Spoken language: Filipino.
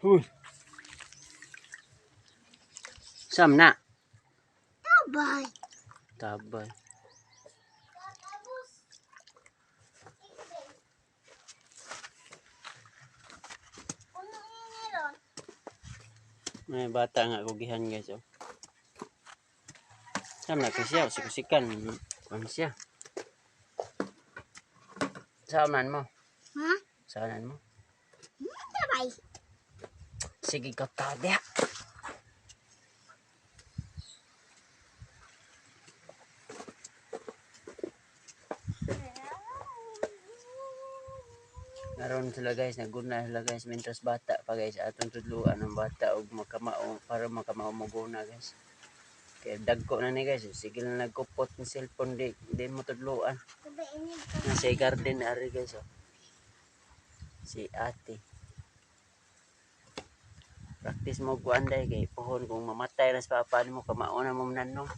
Huy. Sam na. Tabay. Tabay. May bata nga kugihan guys oh. Sam na kasi siya, sikusikan. Ano siya? Saanan mo? Ha? Saanan mo? Tabay. Sige ka tada. Naroon sila guys, naguna sila guys, mintas bata pa guys, atong tudluan ng bata og makamao para makamao mo guna guys. Kaya dagko na ni guys, sige na nagkupot ng cellphone di, di mo tudluan. Nasa garden ari guys oh. Si ate. Practice mo kuan day kay pohon kung mamatay na sa papa mo kamao na mo nanong.